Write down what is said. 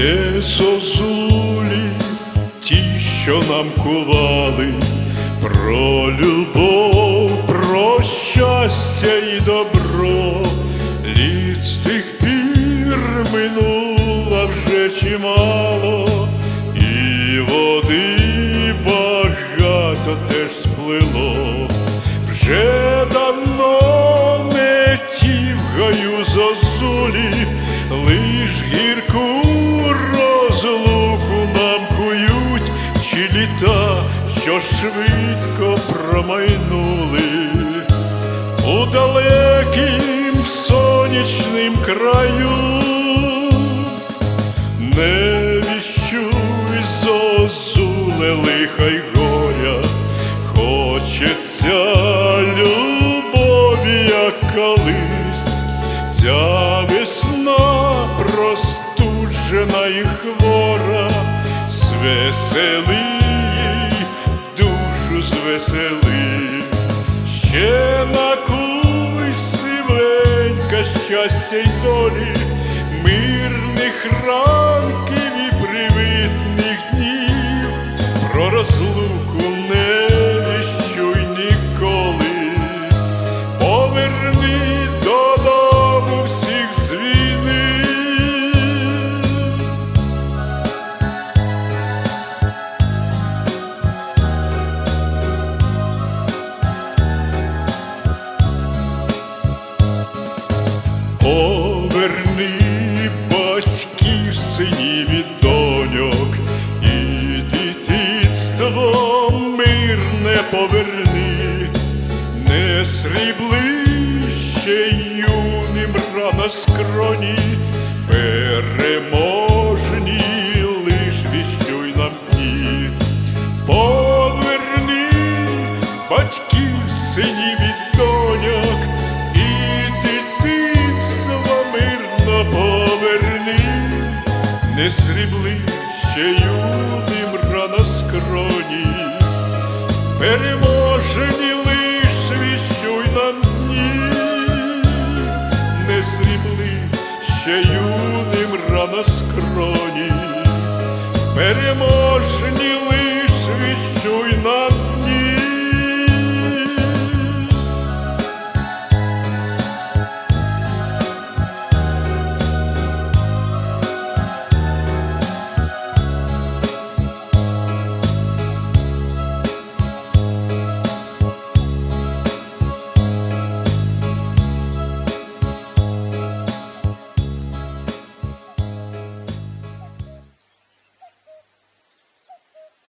де сосулі ті, що нам кували, про любов, про щастя і добро, літ з тих пір минула вже чимало, що швидко промайнули у далекім сонячним краю. Не віщуй зозуле лиха й горя, хочеться любові, як колись, ця весна простуджена і хвора, звесели їй душу ще ще накуй сивенька щастя й долі, Поверни батьків синів і доньок, і дитинство мирне поверни, не сріблище юним рана скроні, переможні лиш віщуй нам дні. Поверни батьків, синів і доньок, Поверни, не срібли ще юним рано скроні, переможені лиш віщуй на дні, не срібли ще юним рано скроні, переможні лиш віщуй.